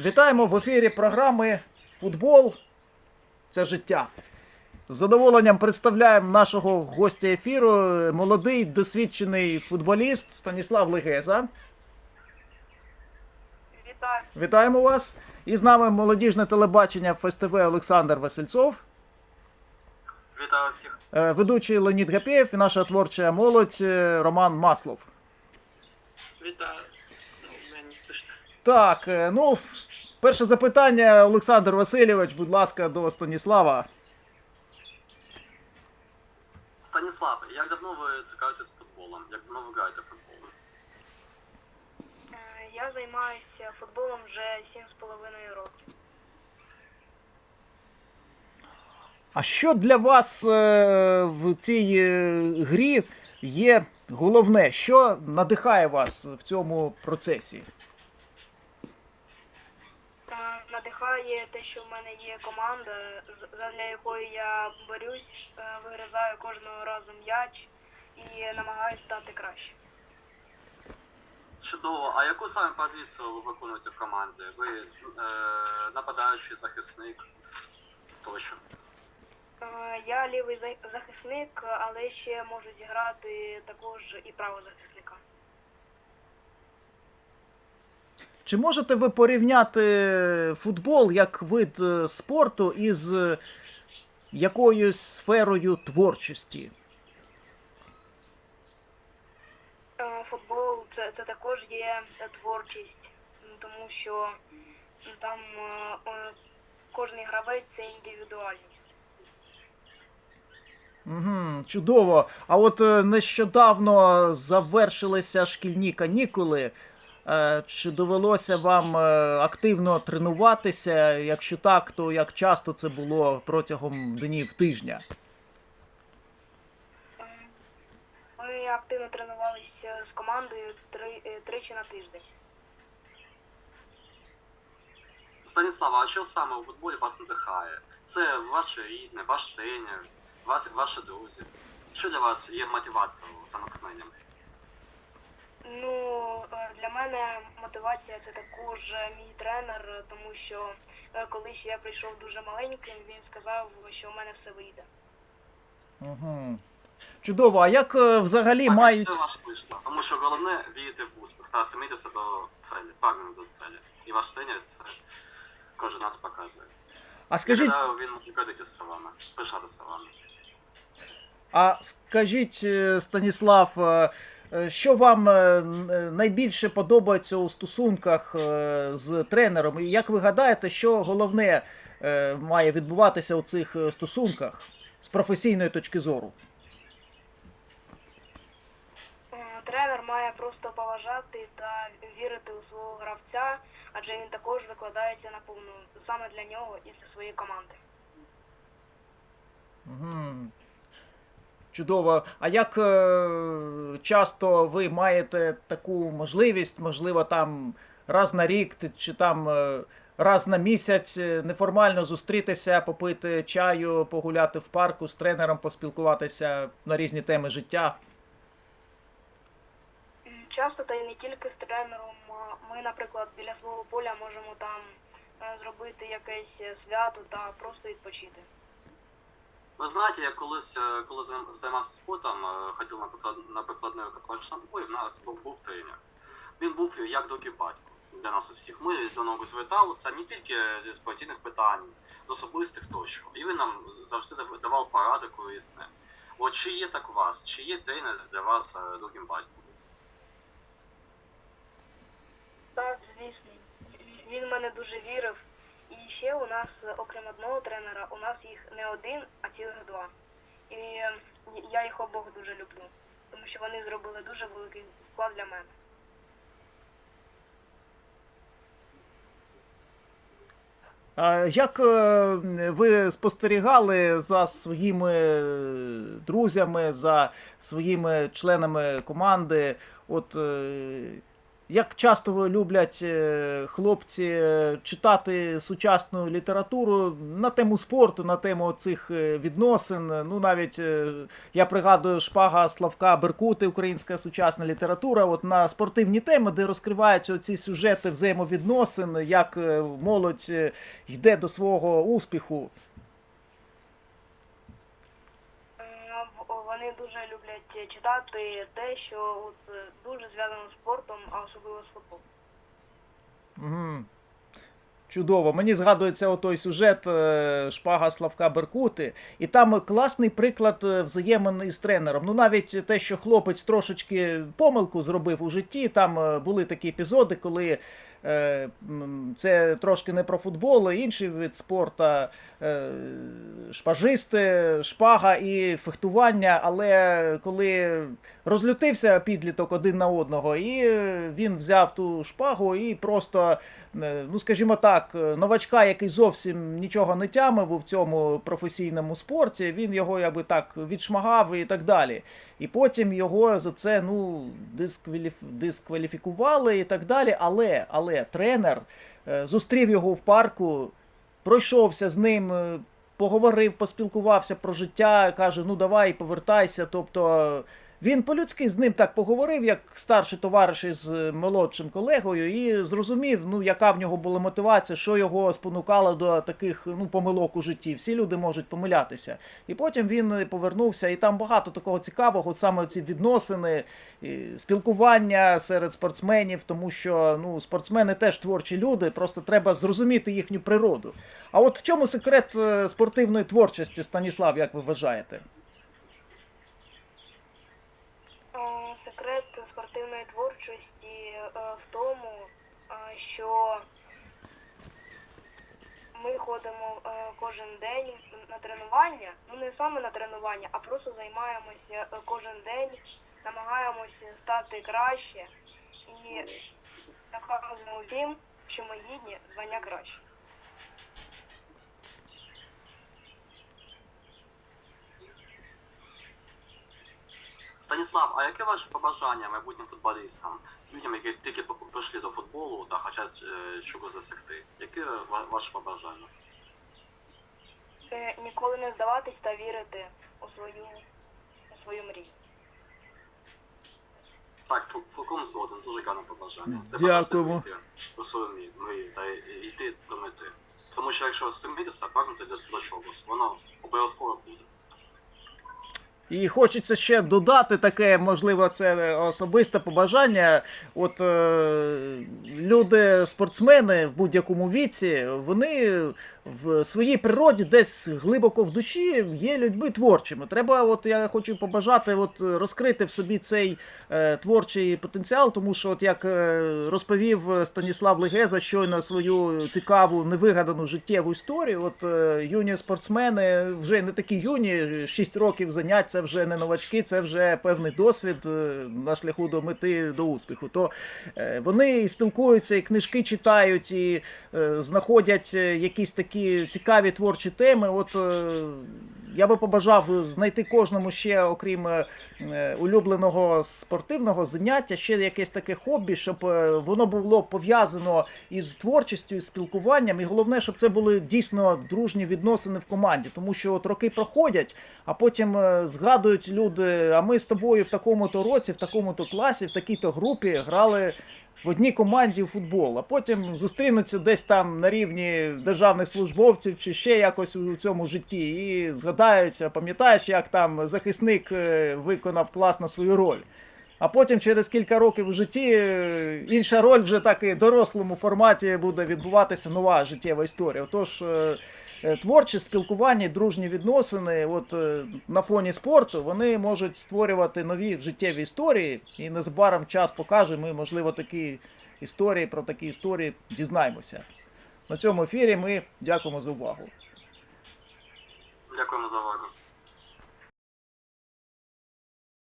Вітаємо в ефірі програми Футбол це життя. З задоволенням представляємо нашого гостя ефіру, молодий досвідчений футболіст Станіслав Легеза. Вітаю. Вітаємо вас. І з нами молодіжне телебачення ФСТВ Олександр Васильцов, Вітаю всіх. е, ведучий Леонід Гапєєв і наша творча молодь е, Роман Маслов. Вітаю. Ну, мене не слышно. Так, е, ну, перше запитання, Олександр Васильович, будь ласка, до Станіслава. Станіслав, як давно ви цікавитесь футболом? Як давно ви граєте в футбол? Е, Я займаюся футболом вже 7,5 років. А що для вас е, в цій грі є головне? Що надихає вас в цьому процесі? Е, Надихає те, що в мене є команда, задля якої я борюсь, е, вигризаю кожного разу м'яч і намагаюся стати краще. Чудово. А яку саме позицію ви виконуєте в команді? Ви е, нападаючий захисник тощо. Е, Я лівий захисник, але ще можу зіграти також і правозахисника. Чи можете ви порівняти футбол як вид е, спорту із е, якоюсь сферою творчості? Е, Футбол це, це також є творчість, тому що там кожний гравець це індивідуальність. Угу, чудово. А от нещодавно завершилися шкільні канікули. Е, Чи довелося вам е, активно тренуватися? Якщо так, то як часто це було протягом днів тижня? Ми активно тренувалися з командою три, е, тричі на тиждень. Станіслава, а що саме у футболі вас надихає? Це ваше рідне, ваш тренер, вас, ваші друзі. Що для вас є мотивацією та натхненням? Ну, е, для мене мотивація це також е, мій тренер, тому що е, коли ще я прийшов дуже маленьким, він сказав, що у мене все вийде. Угу. Чудово. А як взагалі Так, мають. Це ваше вийшло. Тому що головне вірити в успіх та стремитися до цілі, прагнути до цілі. І ваш тренер це кожен раз показує. А скажіть, Гадаю, він може гордитися вами, пишатися вами. а скажіть, Станіслав, що вам е, е, найбільше подобається у стосунках е, з тренером? І як ви гадаєте, що головне е, має відбуватися у цих е, стосунках з професійної точки зору? Е, Тренер має просто поважати та вірити у свого гравця, адже він також викладається наповну саме для нього і для своєї команди. Чудово. А як е, часто ви маєте таку можливість, можливо, там раз на рік чи там е, раз на місяць е, неформально зустрітися, попити чаю, погуляти в парку з тренером, поспілкуватися на різні теми життя? Часто та й не тільки з тренером. Ми, наприклад, біля свого поля можемо там зробити якесь свято та просто відпочити. Ви знаєте, я колись, е, коли займався спортом, е, ходив на приклад на прикладний капачна бой, в нас був, тренер. Він був як другий батько для нас усіх. Ми до нього зверталися не тільки зі спортивних питань, з особистих тощо. І він нам завжди давав поради корисні. От чи є так у вас, чи є тренер для вас е, другим батьком? Так, звісно. Він в мене дуже вірив. І ще у нас, е, окрім одного тренера, у нас їх не один, а цілих два. І е, я їх обох дуже люблю, тому що вони зробили дуже великий вклад для мене. Як е, ви спостерігали за своїми друзями, за своїми членами команди? От е, як часто люблять е, хлопці е, читати сучасну літературу на тему спорту, на тему цих е, відносин. Ну навіть я пригадую шпага Славка Беркути, українська сучасна література. От на спортивні теми, де розкриваються ці сюжети взаємовідносин, як молодь йде до свого успіху. М, в- Вони дуже люблять читати те, що от, е, дуже зв'язано з спортом, а особливо з футболом. Угу. Чудово. Мені згадується отой сюжет е, Шпага Славка Беркути, і там класний приклад е, взаємин із тренером. Ну навіть те, що хлопець трошечки помилку зробив у житті. Там е, були такі епізоди, коли е, це трошки не про футбол, інший вид спорту, е, шпажисти, шпага і фехтування. Але коли розлютився підліток один на одного, і е, він взяв ту шпагу і просто, е, ну скажімо так, е, новачка, який зовсім нічого не тямив у цьому професійному спорті, він його якби так відшмагав і так далі. І потім його за це ну, дискваліф... дискваліфікували і так далі. Але, але тренер е, зустрів його в парку, пройшовся з ним, е, поговорив, поспілкувався про життя, каже: ну давай, повертайся. Тобто він по-людськи з ним так поговорив, як старший товариш із е, молодшим колегою, і зрозумів, ну яка в нього була мотивація, що його спонукало до таких ну, помилок у житті. Всі люди можуть помилятися. І потім він е, повернувся, і там багато такого цікавого, саме ці відносини, спілкування серед спортсменів, тому що ну, спортсмени теж творчі люди, просто треба зрозуміти їхню природу. А от в чому секрет е, спортивної творчості, Станіслав, як ви вважаєте? Секрет спортивної творчості е, в тому, е, що ми ходимо е, кожен день на тренування, ну не саме на тренування, а просто займаємося кожен день, намагаємося стати краще і доказуємо тим, що ми гідні звання краще. Станіслав, а яке ваше побажання майбутнім футболістам, людям, які тільки прийшли до футболу та хочуть е, чогось засягти? Яке ва- ваше побажання? Е, Ніколи не здаватись та вірити у свою, у свою мрію. Так, цілком згоден, дуже гарне побажання. Дякуємо. просто йти до своєї мрії та йти до мети. Тому що якщо ви стремитеся, прагнути до чогось, воно обов'язково буде. І хочеться ще додати таке, можливо, це особисте побажання. От е, люди, спортсмени в будь-якому віці, вони в своїй природі десь глибоко в душі є людьми творчими. Треба, от я хочу побажати, от розкрити в собі цей е, творчий потенціал, тому що, от як е, розповів Станіслав Легеза щойно свою цікаву невигадану життєву історію. От е, юні спортсмени вже не такі юні, 6 років занять, це вже не новачки, це вже певний досвід е, на шляху до мети до успіху. То е, вони спілкуються, і книжки читають, і е, знаходять е, якісь такі цікаві творчі теми. От е, я би побажав знайти кожному ще, окрім е, улюбленого спортивного заняття, ще якесь таке хобі, щоб е, воно було пов'язано із творчістю, із спілкуванням. І головне, щоб це були дійсно дружні відносини в команді, тому що от роки проходять, а потім згадують люди: а ми з тобою в такому-то році, в такому-то класі, в такій-то групі грали в одній команді футбол, а потім зустрінуться десь там на рівні державних службовців чи ще якось у цьому житті, і згадають, пам'ятаєш, як там захисник е, виконав класно свою роль. А потім через кілька років у житті е, інша роль вже так і дорослому форматі буде відбуватися нова життєва історія. Отож, е, творче спілкування, дружні відносини, от е, на фоні спорту, вони можуть створювати нові життєві історії, і незабаром час покаже, ми, можливо, такі історії про такі історії дізнаємося. На цьому ефірі ми дякуємо за увагу. Дякуємо за